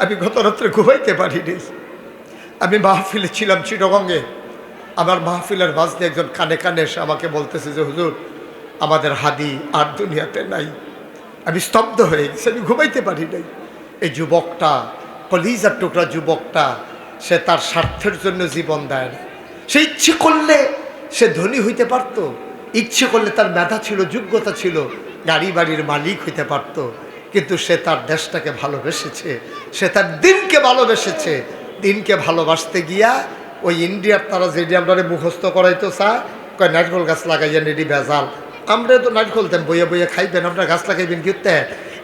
আমি গত রাত্রে ঘুমাইতে পারিনি। আমি মাহফিলে ছিলাম চিটগঙ্গে। আমার মাহফিলের মাঝে একজন কানে কানে এসে আমাকে বলতেছে যে, হুজুর, আমাদের হাদি আর দুনিয়াতে নাই। আমি স্তব্ধ হয়ে গেছি, আমি ঘুমাইতে পারি নাই। এই যুবকটা, কলিজার টুকরা যুবকটা, সে তার স্বার্থের জন্য জীবন দেয় না। সে ইচ্ছে করলে সে ধনী হইতে পারত। ইচ্ছে করলে তার মেধা ছিল, যোগ্যতা ছিল। গাড়ি বাড়ির মালিক হইতে পারত। কিন্তু সে তার দেশটাকে ভালোবেসেছে। সে তার দিনকে ভালোবেসেছে। দিনকে ভালোবাসতে গিয়া ওই ইন্ডিয়ার তারা যেটি আমরা মুখস্থ করাইতো চা কয়, নারকল গাছ লাগাইয়া নেডি ভেজাল। আমরা তো নারকল দেন, বইয়া বইয়ে খাইবেন, আপনার গাছ লাগাইবেন কি তে?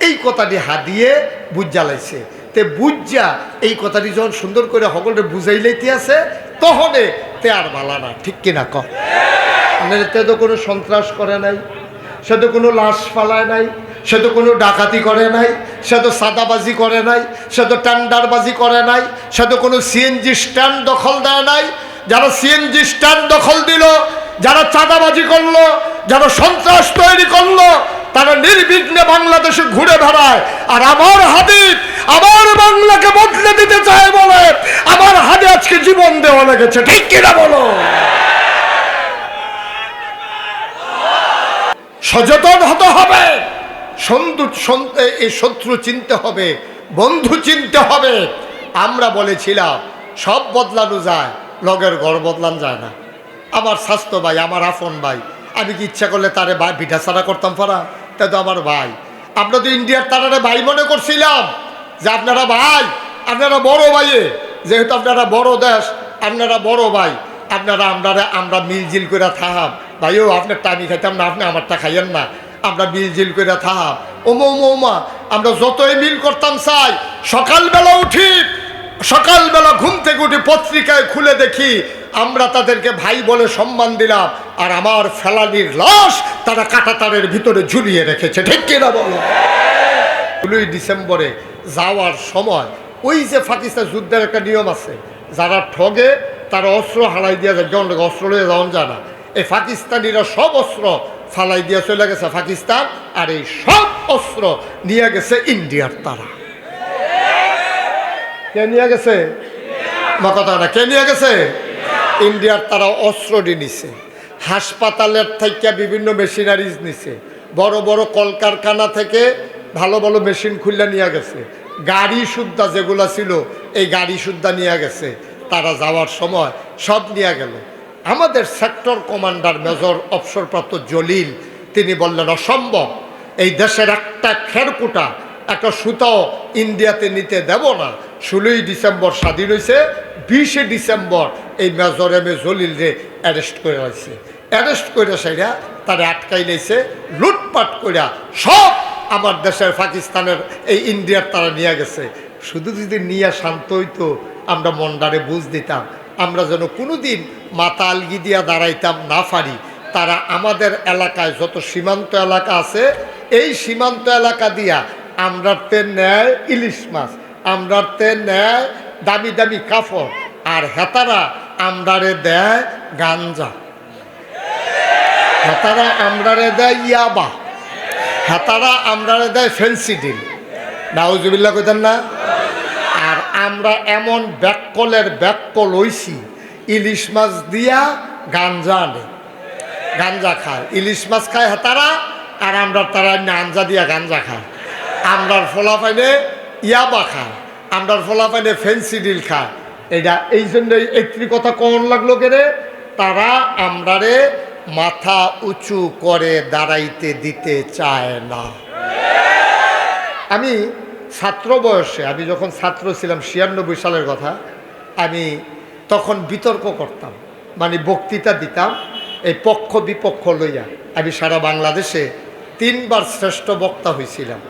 এই কথাটি হাদিয়ে বুঝ জ্বালাইছে তে বুঝা এই কথাটি যখন সুন্দর করে সকলে বুঝাইলেইতে আছে, তহনে তে আর বালা না, ঠিক কিনা ক? তো কোনো সন্ত্রাস করে নাই, সে তো কোনো লাশ ফালায় নাই সে তো কোনো ডাকাতি করে নাই, সে তো সাদাবাজি করে নাই, সে তো টেন্ডারবাজি করে নাই, সে তো কোনো সিএনজি স্ট্যান্ড দখল দেয় নাই। যারা সিএনজি স্ট্যান্ড দখল দিল, যারা চাঁদাবাজি করল, যারা সন্ত্রাস তৈরি করল, তারা নির্বিঘ্নে বাংলাদেশে ঘুরে বেড়ায়। আর আমার হাদিদ আমার বাংলাকে বদলে দিতে চায় বলে আমার হাতে আজকে জীবন দেওয়া লেগেছে। ঠিক কিনা বলো? সচেতন হতে হবে। এই শত্রু চিনতে হবে, বন্ধু চিনতে হবে। আমরা বলেছিলাম, সব বদলানো যায়, লগের ঘর বদলান যায় না। আমার স্বাস্থ্য ভাই, আমার আপন ভাই, আমি কি ইচ্ছা করলে তারে ভাই পিঠা ছাড়া করতাম পারা তা তো আমার ভাই। আমরা তো ইন্ডিয়ার তারারে ভাই মনে করছিলাম যে আপনারা ভাই, আপনারা বড় ভাইয়ে। যেহেতু আপনারা বড় দেশ, আপনারা বড় ভাই, আপনারা আমরা আমরা মিলজিল করে থাহাম। ভাইও আপনারটা আমি খাইতাম না, আপনি আমারটা খাইয়েন না। আমরা মিলজিল করে থাহাম ওমো, ওমা আমরা যতই মিল করতাম চাই, সকালবেলা উঠি, সকালবেলা ঘুম থেকে উঠে পত্রিকায় খুলে দেখি, আমরা তাদেরকে ভাই বলে সম্মান দিলাম, আর আমার ফেলানির লাশ তারা কাটাতারের ভিতরে ঝুলিয়ে রেখেছে। ঠিক কিনা বলো? ষোলোই ডিসেম্বরে যাওয়ার সময়, ওই যে পাকিস্তান যুদ্ধের একটা নিয়ম আছে, যারা ঠগে, তারা অস্ত্র হারাই দিয়ে যায় অস্ত্র লয়ে যাওয়ান যায় না। এই পাকিস্তানিরা সব অস্ত্র ফালাই দিয়ে চলে গেছে পাকিস্তান, আর এই সব অস্ত্র নিয়ে গেছে ইন্ডিয়ার তারা। কে নিয়ে গেছে? আমার কথা না, কে নিয়ে গেছে? ইন্ডিয়ার তারা অস্ত্র নিছে। হাসপাতালের থেকে বিভিন্ন মেশিনারিজ নিছে। বড় বড় কলকারখানা থেকে ভালো ভালো মেশিন খুললে নিয়ে গেছে। গাড়ি সুদ্ধা যেগুলো ছিল, এই গাড়ি সুদ্ধা নিয়ে গেছে। তারা যাওয়ার সময় সব নিয়ে গেল। আমাদের সেক্টর কমান্ডার মেজর অবসরপ্রাপ্ত জলিল, তিনি বললেন, অসম্ভব। এই দেশের একটা খেরকুটা, একটা সুতাও ইন্ডিয়াতে নিতে দেব না। ষোলোই ডিসেম্বর স্বাধীন হয়েছে, বিশে ডিসেম্বর এই মেজর এম এ জলিল রে অ্যারেস্ট করে রাখছে। অ্যারেস্ট করে সেটা তারা আটকাই লাইছে, লুটপাট করিয়া সব আমার দেশের পাকিস্তানের এই ইন্ডিয়ার তারা নিয়ে গেছে। শুধু যদি নিয়ে শান্ত হইতো, আমরা মন্ডারে বুঝ দিতাম। আমরা যেন কোনোদিন মাথা আলগি দিয়া দাঁড়াইতাম না পারি। তারা আমাদের এলাকায় যত সীমান্ত এলাকা আছে, এই সীমান্ত এলাকা দিয়া আমরাতে নেয় ইলিশ মাছ আমরাতে নেয় দামি দামি কাপড় আর হেতারা আমরারে দেয় গাঞ্জা। হেতারা আমরারে দেয় ইয়াবা। হেতারা আমরারে দেয় ফেন্সিডিল নাউজুবিল্লা কইতেন না? আমরা এমন ব্যাককলের ব্যাককল হইছি, ইলিশ মাছ দিয়া গাঞ্জা আনে, গাঞ্জা খায়। ইলিশ মাছ খায় হেতারা আর আমরা তারা আঞ্জা দিয়া গাঞ্জা খায়। আমরার ফোলা পাইনে ইয়াবা খায়, আমরার ফোলা পাইনে ফেন্সিডিল খায়। এটা এই জন্য একটি কথা কমন লাগল কেরে তারা আমরারে মাথা উঁচু করে দাঁড়াইতে দিতে চায় না। আমি ছাত্র বয়সে, আমি যখন ছাত্র ছিলাম ছিয়ানব্বই সালের কথা, আমি তখন বিতর্ক করতাম মানে বক্তৃতা দিতাম, এই পক্ষ বিপক্ষ লইয়া। আমি সারা বাংলাদেশে তিনবার শ্রেষ্ঠ বক্তা হয়েছিলাম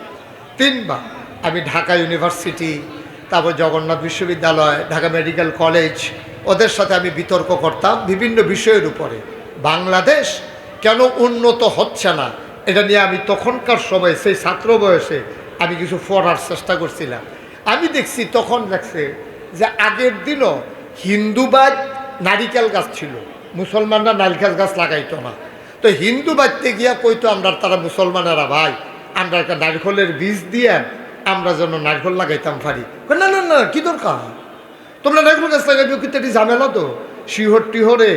তিনবার। আমি ঢাকা ইউনিভার্সিটি, তারপর জগন্নাথ বিশ্ববিদ্যালয়, ঢাকা মেডিকেল কলেজ, ওদের সাথে আমি বিতর্ক করতাম বিভিন্ন বিষয়ের উপরে। বাংলাদেশ কেন উন্নত হচ্ছে না? এটা নিয়ে আমি তখনকার সময়, সেই ছাত্র বয়সে আমি কিছু পড়ার চেষ্টা করছিলাম। আমি দেখছি তখন দেখছে যে আগের দিনও হিন্দুবাদ নারিকেল গাছ ছিল। মুসলমানরা নারিকেল গাছ লাগাইতো না। তো হিন্দু বাড়তে গিয়া কইতো আমরা তারা মুসলমানেরা ভাই, আমরা একটা নারিকেলের বীজ দিয়ে আমরা যেন নারকেল লাগাইতাম পারি। না না না, কি দরকার? তোমরা নারকেল গাছ লাগাইবে, কিন্তু এটি ঝামেলা তো। শিহর টিহরে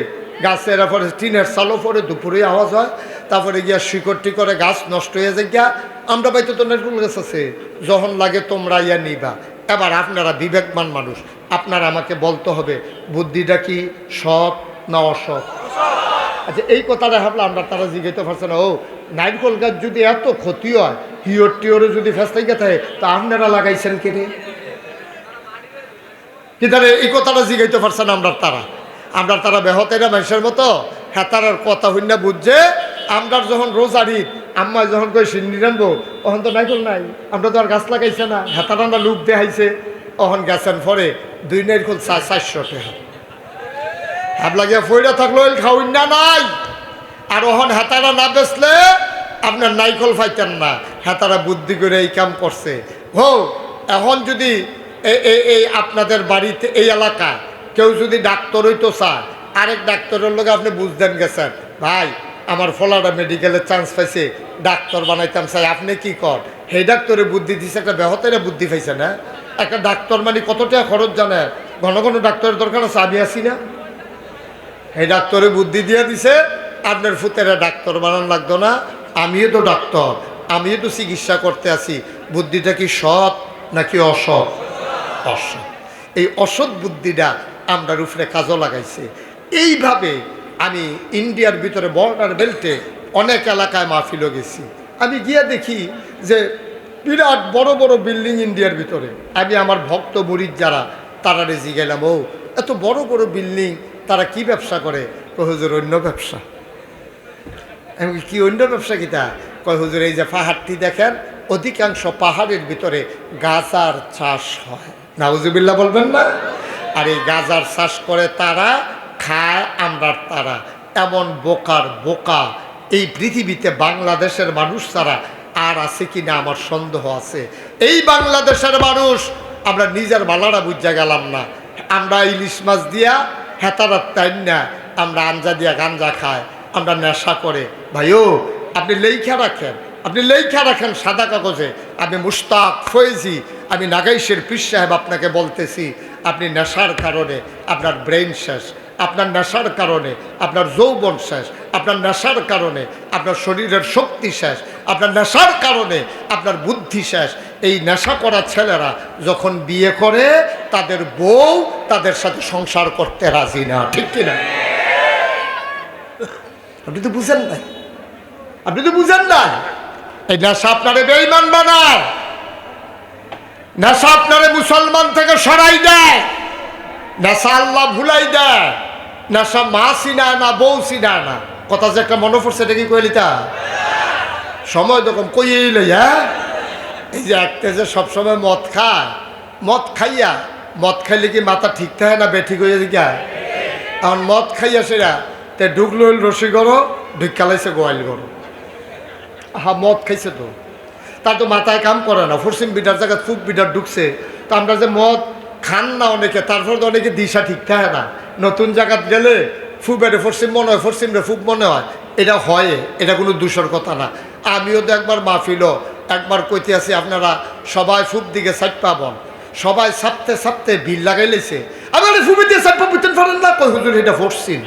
গাছের পরে টিনের সালো পরে দুপুরে আওয়াজ হয়। তারপরে গিয়া শিকড় টিকরে গাছ নষ্ট হয়ে যায় গিয়া, আমরা বাড়িতে তো নারকেল গাছ আছে। যখন লাগে তোমরা ইয়া নিবা। এবার আপনারা বিবেকমান মানুষ, আপনারা আমাকে বলতে হবে, বুদ্ধিটা কি সৎ না অসৎ? আচ্ছা এই কথাটা ভাবলে আমরা তারা জিজ্ঞাসা পারছে না। ও, নারকেল গাছ যদি এত ক্ষতি হয়, হিওর টিওরে যদি ফেস্তাই থাকে, তা আপনারা লাগাইছেন কেটে কিন্তু এই কথাটা জিগাইতে পারছে না আমরা তারা। আমরা তারা বেহতেরা মানুষের মতো হ্যাঁ হেতারার কথা হইনা বুঝছে আমরা যখন রোজ রোজারি আম্মা যখন কই সিন্নি রানবো তখন তো নাইকল নাই, আমরা তো আর গাছ লাগাইছে না হেতারান্না লুক দেখাইছে। অহন গেছেন পরে দুই নাইকল চা চারশো টাকা। হাব লাগিয়া ফইরা থাকল খাউন না নাই? আর ওহন হেতারা না বেচলে আপনার নাইকল পাইতেন না। হেতারা বুদ্ধি করে এই কাম করছে। হো এখন যদি এই আপনাদের বাড়িতে এই এলাকা, কেউ যদি ডাক্তার হইতো চায় আরেক ডাক্তারের লোক আপনি বুঝতেন গেছেন। ভাই আমার ফলাটা মেডিকেলের চান্স পাইছে, ডাক্তার বানাইতাম চাই, আপনি কি কর? সেই ডাক্তারে বুদ্ধি দিছে, একটা ব্যাহতেরা বুদ্ধি পাইছে না? একটা ডাক্তার মানে কত টাকা খরচ জানে? ঘন ঘন ডাক্তারের দরকার আছে, আমি আসি না। এই ডাক্তারে বুদ্ধি দিয়ে দিছে, আপনার ফুতেরা ডাক্তার বানান লাগতো না, আমিও তো ডাক্তার, আমিও তো চিকিৎসা করতে আছি। বুদ্ধিটা কি সৎ নাকি অসৎ? অসৎ। এই অসৎ বুদ্ধিটা আমরা উপরে কাজও লাগাইছে। এইভাবে আমি ইন্ডিয়ার ভিতরে বর্ডার বেল্টে অনেক এলাকায় মাহফিলও গেছি। আমি গিয়ে দেখি যে বিরাট বড় বড় বিল্ডিং ইন্ডিয়ার ভিতরে। আমি আমার ভক্ত মুরিদ যারা তারা রেজি গেলাম ও এত বড় বড় বিল্ডিং তারা কি ব্যবসা করে? কয় হুজুর অন্য ব্যবসা। বলি, কি অন্য ব্যবসা কিতা? কয় হুজুর এই যে পাহাড়টি দেখেন অধিকাংশ পাহাড়ের ভিতরে গাজার চাষ হয়। নাউজুবিল্লাহ বলবেন না? আর এই গাজার চাষ করে তারা খায় আমরা তারা। এমন বোকার বোকা এই পৃথিবীতে বাংলাদেশের মানুষ ছাড়া আর আছে কি না আমার সন্দেহ আছে। এই বাংলাদেশের মানুষ, আমরা নিজের বালারা বুঝা গেলাম না। আমরা ইলিশ মাছ দিয়া হেতারাত টাইম না, আমরা আঞ্জা দিয়া গাঞ্জা খাই, আমরা নেশা করে। ভাইও, আপনি লেখা রাখেন, আপনি লেখা রাখেন সাদা কাগজে। আমি মুস্তাক ফয়েজি, আমি নাগাইশের পীর সাহেব আপনাকে বলতেছি, আপনি নেশার কারণে আপনার ব্রেন শেষ। আপনার নেশার কারণে, আপনার যৌবন শেষ, আপনার নেশার কারণে, আপনার শরীরের শক্তি শেষ, আপনার নেশার কারণে আপনার বুদ্ধি শেষ। এই নেশা করা ছেলেরা যখন বিয়ে করে, তাদের বউ তাদের সাথে সংসার করতে রাজি না, ঠিক কিনা আপনি তো বুঝেন নাই। আপনি তো বুঝেন না এই নেশা আপনারে বেইমান বানায়। নেশা আপনারে মুসলমান থেকে সরাই দেয়। নেশা আল্লাহ ভুলাই দেয়। নেশা মা চিনায় না বউ চিনায় না। কথা যে একটা মনে পড়ছে, এটা কি কইলিতা সময় তখন কইয়েই লই হ্যাঁ? এই যে একটা যে সবসময় মদ খায়। মদ খাইয়া, মদ খাইলে কি মাথা ঠিক থাকে না বেঠিক হয়ে যায় এখন মদ খাইয়া সেরা, তে ঢুকলো রসি গরো ঢুকালাইছে গোয়াল গরো হা মদ খাইছে তো। তার তো মাথায় কাম করে না ফরসিম বিটার জায়গায় ফুক বিটার ঢুকছে। তো আমরা যে মদ খান না অনেকে, তারপর তো অনেকে দিশা ঠিক থাকে না। নতুন জায়গাত গেলে ফুবের ফরসিম মনে হয়, ফরসিম রে ফুব মনে হয়। এটা হয়, এটা কোনো দূষর কথা না। আমিও তো একবার মাহফিল একবার কইতে আছি আপনারা সবাই ফুব দিকে সাইড পাবন। সবাই সাপতে সাপতে বিল লাগাই লেছে আমি ফুবের দিয়ে সাইড পাবেন না? কই হুজুর, এটা ফরসিম।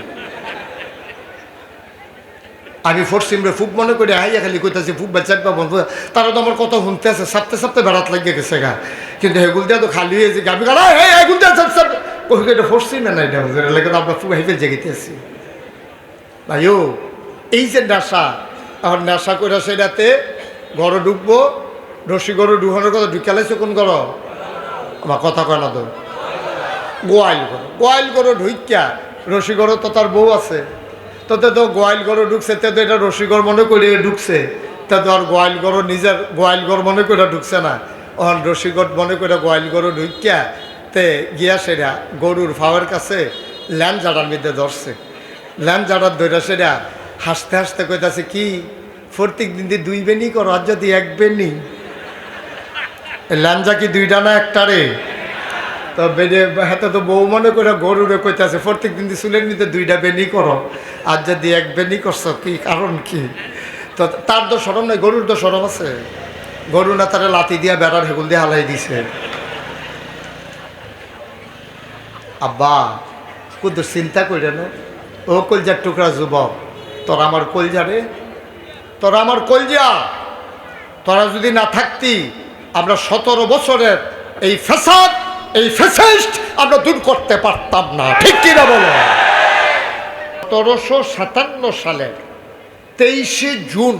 আমি ফোরসিম রে ফুক মনে করে হাইয়া খালি কইতাছি, ফুক বেচার পাবন তারা তো আমার কত শুনতে আছে সাপতে সাপতে বেড়াত লাগিয়ে গেছে গা। কিন্তু হেগুল দিয়া তো খালি হয়েছে আমি গা হে হেগুল দিয়া সাপ সাপ কই এটা ফোরসিম না এটা হুজুর লাগে তো আমরা ফুক হাইফেল জেগেতে আছি। ভাইও, এই যে নেশা এখন নেশা করে সেটাতে ঘরে ঢুকবো রসি গরু ঢুকানোর কথা ঢুকালাইছে কোন ঘর? আমার কথা কয় না তো। গোয়াইল গরু গোয়াইল গরু ঢুইকা রসি গরু তো তার বউ আছে। তোতে তো গোয়াইল গরু ঢুকছে তে তো এটা রসিগর মনে করে ঢুকছে। তা তো আর গোয়াইল গরু নিজের গোয়াইল গরু মনে করে ঢুকছে না। ওখান রসিগর মনে করে গোয়াইল গরু ঢুকিয়া তে গিয়া সেরা গরুর ফাওয়ার কাছে ল্যান্ড জাড়ার মধ্যে ধরছে। ল্যান্ড জাড়ার ধরে সেরা হাসতে হাসতে কইতাছে, কি? প্রত্যেক দিন দিয়ে দুই বেনি করো, আর যদি এক বেনি ল্যাঞ্জা কি দুইটা না একটা রে? তো বেডে হাতে তো বউ মনে করে গরুরে কইতাছে, প্রত্যেক দিন চুলের নিতে দুইটা বেনি করো। আর যদি এক বেনি করছ, কি কারণ কি? তো তার তো সরম নাই, গরুর তো সরম আছে। গরু না তারা লাতি দিয়া বেড়ার হেগুল দিয়ে হালাই দিছে। আব্বা কুদ্দুর চিন্তা করে না। ও কলজার টুকরা যুবক, তোরা আমার কলজা রে। তোরা আমার কলজা। তোরা যদি না থাকতি, আমরা সতেরো বছরের এই ফ্যাসাদ এই ফ্যাসিস্ট আমরা দূর করতে পারতাম না। ঠিক কিনা বলো? সতেরোশো সাতান্ন সালের তেইশে জুন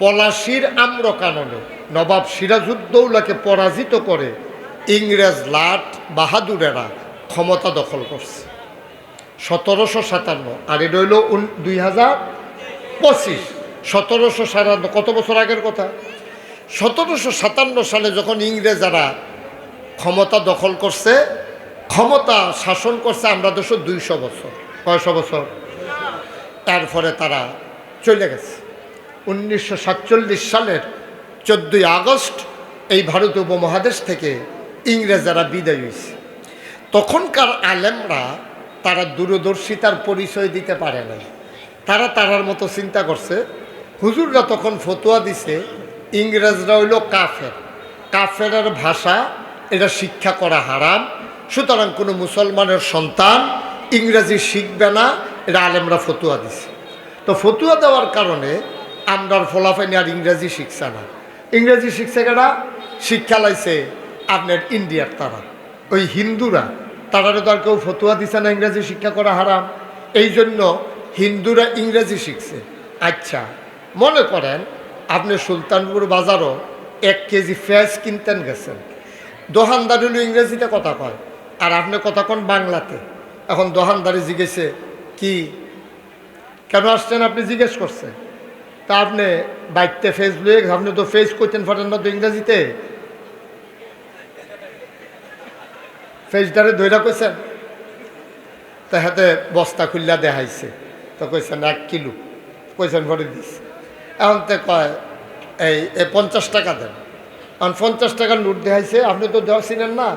পলাশির আম্রকাননে নবাব সিরাজউদ্দৌলাকে পরাজিত করে ইংরেজ লাট বাহাদুরেরা ক্ষমতা দখল করছে। সতেরোশো সাতান্ন, আর এটা হইল দুই হাজার পঁচিশ। সতেরোশো সাতান্ন, কত বছর আগের কথা? সতেরোশো সাতান্ন সালে যখন ইংরেজরা ক্ষমতা দখল করছে, ক্ষমতা শাসন করছে আমরা দেশ দুইশো বছর, কয়শো বছর। তারপরে তারা চলে গেছে। উনিশশো সাতচল্লিশ সালের চোদ্দোই আগস্ট এই ভারত উপমহাদেশ থেকে ইংরেজরা বিদায় হয়েছে। তখনকার আলেমরা তারা দূরদর্শিতার পরিচয় দিতে পারে নাই। তারা তারার মতো চিন্তা করছে। হুজুররা তখন ফতোয়া দিছে, ইংরেজরা হইল কাফের। কাফেরের ভাষা এটা শিক্ষা করা হারাম। সুতরাং কোনো মুসলমানের সন্তান ইংরেজি শিখবে না, এটা আলেমরা ফতুয়া দিছে। তো ফতুয়া দেওয়ার কারণে আমরার ফলাফাইনি আর ইংরেজি শিখছে না। ইংরেজি শিখছে কেনা শিক্ষা লাইছে আপনার ইন্ডিয়ার তারা। ওই হিন্দুরা তারারও তো আর কেউ ফতুয়া দিছে না ইংরেজি শিক্ষা করা হারাম। এই জন্য হিন্দুরা ইংরেজি শিখছে। আচ্ছা মনে করেন আপনি সুলতানপুর বাজারও এক কেজি পেঁয়াজ কিনতেন গেছেন। দোকানদার হলো ইংরেজিতে কথা কয়। আর আপনি কথা কন বাংলাতে। এখন দোকানদারি জিজ্ঞেসে, কি? কেন আসছেন আপনি? জিজ্ঞেস করছেন তা আপনি বাইকতে ফেস লুয়ে আপনি তো ফেস করতেন ফাটেন না তো ইংরেজিতে? ফেসটারে ধৈরা কইছেন, তা হাতে বস্তা খুললা দেখাইছে। তো কইছেন, এক কিলো। কইছেন, ভরে দিস এখন তো কয়, এই পঞ্চাশ টাকা দেন। কারণ পঞ্চাশ টাকার নোট দেখাইছে, আপনি তো দেওয়া ছিলেন না।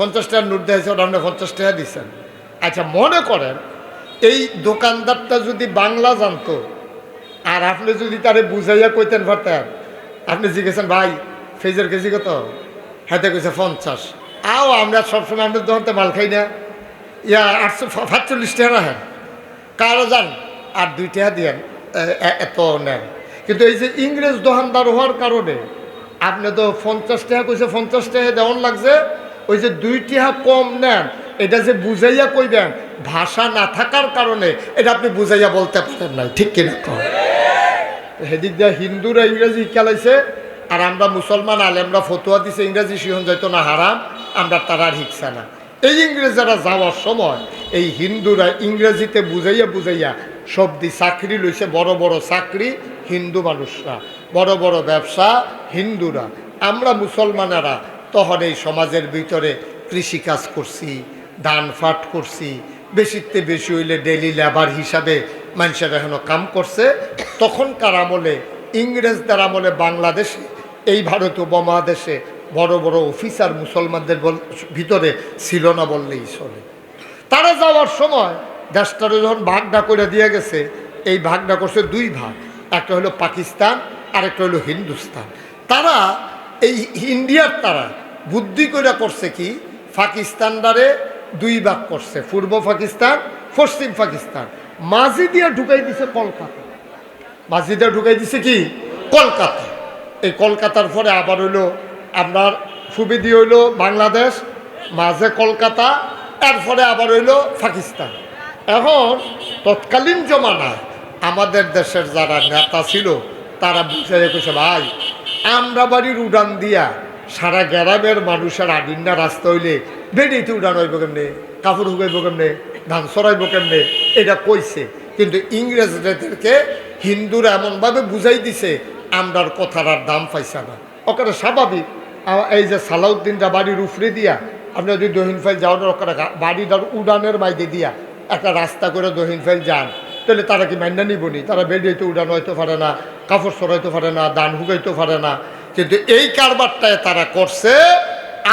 পঞ্চাশ টাকার নোট দেখাইছে, ওটা আপনি পঞ্চাশ টাকা দিচ্ছেন। আচ্ছা মনে করেন, এই দোকানদারটা যদি বাংলা জানতো, আর আপনি যদি তারে বুঝাইয়া কইতেন পারতেন, আপনি জিজ্ঞেসেন, ভাই, ফেজের কেজি কত? হাতে কইছে, পঞ্চাশ। আও আমরা সবসময় আমাদের দোকানতে মাল খাই না। ইয়া, আটশো সাতচল্লিশ টাকা রাখেন। কারও যান আর দুই টাকা দিয়েন এত নেন। কিন্তু এই যে ইংরেজ দোকানদার হওয়ার কারণে আপনি তো পঞ্চাশ টাকা কইছে, পঞ্চাশ টাকা দেওয়ান লাগছে। ওই যে দুই টাকা কম নেন, এটা যে বুঝাইয়া কইবেন, ভাষা না থাকার কারণে এটা আপনি বুঝাইয়া বলতে পারেন নাই, ঠিক কিনা? সেদিক দিয়ে হিন্দুরা ইংরেজি খেলাইছে, আর আমরা মুসলমান আলেমরা ফতুয়া দিছে, ইংরেজি শিহন যাইতো না, হারাম, আমরা তারা হিকসা না। এই ইংরেজরা যাওয়ার সময় এই হিন্দুরা ইংরেজিতে বুঝাইয়া বুঝাইয়া সবদি চাকরি লইছে, বড় বড় চাকরি হিন্দু মানুষরা, বড় বড় ব্যবসা হিন্দুরা, আমরা মুসলমানেরা তখন এই সমাজের ভিতরে কৃষিকাজ করছি দান ফাট করছি, বেশিতে বেশি হইলে ডেলি লেবার হিসাবে মানুষের এখনও কাম করছে। তখনকার আমলে, ইংরেজদের আমলে বাংলাদেশে, এই ভারত উপমহাদেশে বড় বড় অফিসার মুসলমানদের ভিতরে ছিল না বললেই চলে। তারা যাওয়ার সময় দেশটারে যখন ভাগটা করে দিয়ে গেছে, এই ভাগটা করছে দুই ভাগ। একটা হলো পাকিস্তান, আরেকটা হলো হিন্দুস্তান। তারা, এই ইন্ডিয়ার তারা বুদ্ধি করে করছে কি পাকিস্তানটারে দুই ভাগ করছে, পূর্ব পাকিস্তান, পশ্চিম পাকিস্তান। মাঝি দিয়ে ঢুকাই দিছে কলকাতা। মাঝি দিয়ে ঢুকাই দিছে কি, কলকাতা। এই কলকাতার পরে আবার হইল আপনার সুবিধি হইল বাংলাদেশ, মাঝে কলকাতা, এরপরে আবার হইল পাকিস্তান। এখন তৎকালীন জমানায় আমাদের দেশের যারা নেতা ছিল, তারা বুঝে কইছে, ভাই আমরা বাড়ির উড়ান দিয়া সারা গ্রামের মানুষের আডিন্না রাস্তা হইলে বেড়েতে উড়ান হইব কেমনে? কাপড় হুকাইব কেমনে? ধান সরাইব কেমনে? এটা কইছে। কিন্তু ইংরেজদেরকে হিন্দুরা এমনভাবে বুঝাই দিছে, আমরার কথার আর দাম পাইছে না। ওখানে স্বাভাবিক। এই যে সালাউদ্দিনরা বাড়ির উফরে দিয়া, আপনি যদি দহিন ফাইল যাওয়ার ওখানে বাড়িটার উড়ানের বাইরে দিয়া একটা রাস্তা করে দহিন ফাইল যান তাহলে তারা কি মান্না নিবনি তারা বেরিয়ে উড়ানো হইতে পারে না, কাপড় সরাইতে পারে না, দান হুকাইতে পারে না। কিন্তু এই কারবারটায় তারা করছে,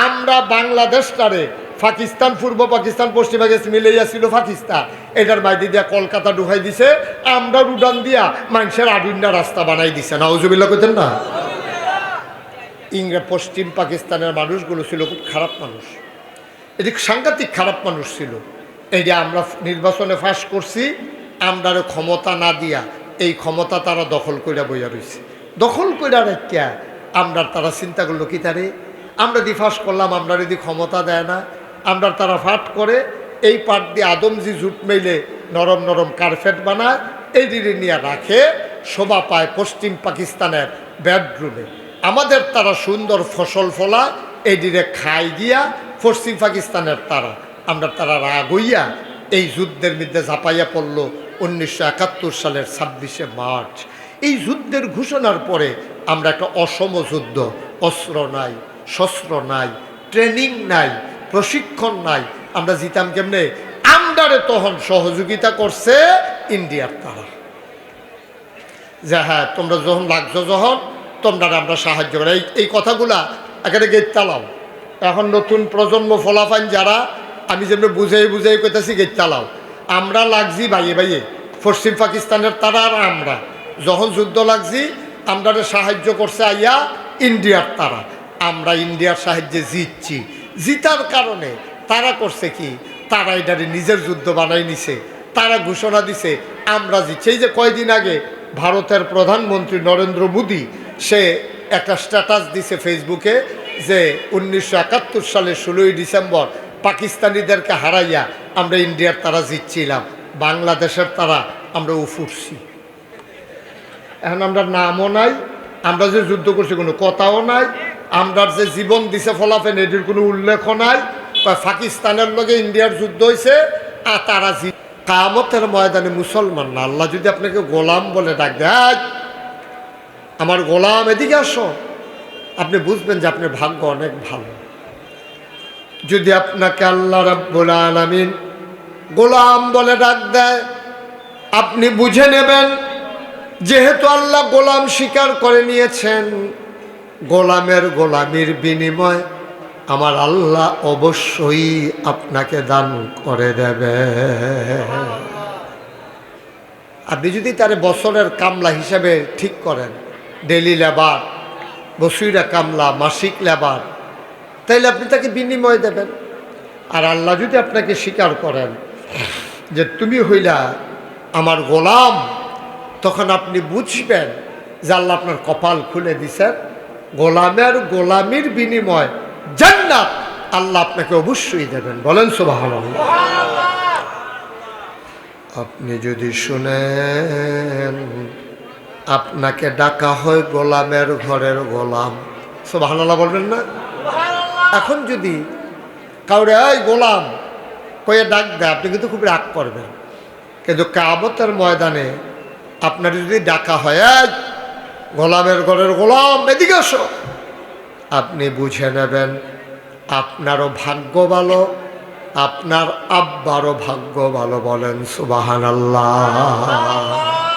আমরা বাংলাদেশটারে পাকিস্তান, পূর্ব পাকিস্তান, পশ্চিম পাকিস্তান মিলাইয়া ছিল পাকিস্তান। এটার বাইরে দিয়া কলকাতা ঢুকাই দিছে, আমরা উডান দিয়া মানুষের আডুন্না রাস্তা বানাই দিছে। না ওজুবিল্লা কইতেন না? ইংরেজ পশ্চিম পাকিস্তানের মানুষগুলো ছিল খুব খারাপ মানুষ। এটি সাংঘাতিক খারাপ মানুষ ছিল। এই যে আমরা নির্বাচনে ফাঁস করছি আমরারে ক্ষমতা না দিয়া এই ক্ষমতা তারা দখল কইরা বইয়া রয়েছে দখল কইরা রেখা আমরা তারা চিন্তা করল, কি তারে? আমরা দি ফাঁস করলাম, আমরা যদি ক্ষমতা দেয় না? আমরা তারা ফাট করে এই পাট দিয়ে আদমজি জুট মেলে নরম নরম কার্পেট বানায়, এই নিয়ে রাখে, শোভা পায় পশ্চিম পাকিস্তানের বেডরুমে। আমাদের তারা সুন্দর ফসল ফলা এই দিকে খাই গিয়া পশ্চিম পাকিস্তানের তারা। আমরা তারা রাগ হইয়া এই যুদ্ধের মধ্যে ঝাঁপাইয়া পড়ল উনিশশো একাত্তর সালের ছাব্বিশে মার্চ। এই যুদ্ধের ঘোষণার পরে আমরা একটা অসম যুদ্ধ। অস্ত্র নাই, শস্ত্র নাই, ট্রেনিং নাই, প্রশিক্ষণ নাই। আমরা জিতাম কেমনে? আমদারে তখন সহযোগিতা করছে ইন্ডিয়ার তারা। যে হ্যাঁ তোমরা যখন লাগছো যখন, তোমরা আমরা সাহায্য করে। এই কথাগুলা এখানে গেট চালাও। এখন নতুন প্রজন্ম ফলাফান যারা, আমি যেমন বুঝাই বুঝাই কইতেছি গেট চালাও। আমরা লাগছি ভাইয়ে ভাইয়ে। পশ্চিম পাকিস্তানের তারা আর আমরা। যখন যুদ্ধ লাগছি আমরা সাহায্য করছে আইয়া ইন্ডিয়ার তারা। আমরা ইন্ডিয়ার সাহায্যে জিতছি। জিতার কারণে তারা করছে কি? তারা এটারে নিজের যুদ্ধ বানাই নিছে। তারা ঘোষণা দিছে, আমরা জিতছি। এই যে কয়দিন আগে ভারতের প্রধানমন্ত্রী নরেন্দ্র মোদী, সে একটা স্ট্যাটাস দিছে ফেসবুকে যে উনিশশো একাত্তর সালের ষোলোই ডিসেম্বর পাকিস্তানিদেরকে হারাইয়া আমরা ইন্ডিয়ার তারা জিতছিলাম, বাংলাদেশের তারা আমরা উফুরছি। এখন আমরা নামও নাই, আমরা যে যুদ্ধ করছি কোনো কথাও নাই, আমরা যে জীবন দিছে ফলাফেন এটির কোনো উল্লেখও নাই পাকিস্তানের লগে ইন্ডিয়ার যুদ্ধ হয়েছে আর তারা জি কামতের ময়দানে মুসলমান না। আল্লাহ যদি আপনাকে গোলাম বলে ডাক দেয় আমার গোলাম, এদিকে আসো। আপনি বুঝবেন যে আপনার ভাগ্য অনেক ভালো। যদি আপনাকে আল্লাহ রাব্বুল আলামিন গোলাম বলে ডাক দেয়, আপনি বুঝে নেবেন, যেহেতু আল্লাহ গোলাম স্বীকার করে নিয়েছেন, গোলামের গোলামির বিনিময় আমার আল্লাহ অবশ্যই আপনাকে দান করে দেবে। আপনি যদি তার বছরের কামলা হিসাবে ঠিক করেন ডেলি লেবার বসুইরা কামলা, মাসিক লেবার তাইলে আপনি তাকে বিনিময় দেবেন। আর আল্লাহ যদি আপনাকে স্বীকার করেন যে তুমি হইলা আমার গোলাম, তখন আপনি বুঝবেন যে আল্লাহ আপনার কপাল খুলে দিছেন গোলামের গোলামির বিনিময় জান্নাত আল্লাহ আপনাকে অবশ্যই দেবেন। বলেন সুবাহ আপনি যদি শুনেন, আপনাকে ডাকা হয় গোলামের ঘরের গোলাম। সুবাহান্লাহ বলবেন না? এখন যদি কাউরে, এই গোলাম, কয়ে ডাক দেয়, আপনি কিন্তু খুব রাগ করবেন। কিন্তু কাবতের ময়দানে আপনার যদি ডাকা হয় গোলামের ঘরের গোলাম, এদিকে আসো আপনি বুঝে নেবেন, আপনারও ভাগ্য ভালো, আপনার আব্বারও ভাগ্য ভালো বলেন সুবাহান আল্লাহ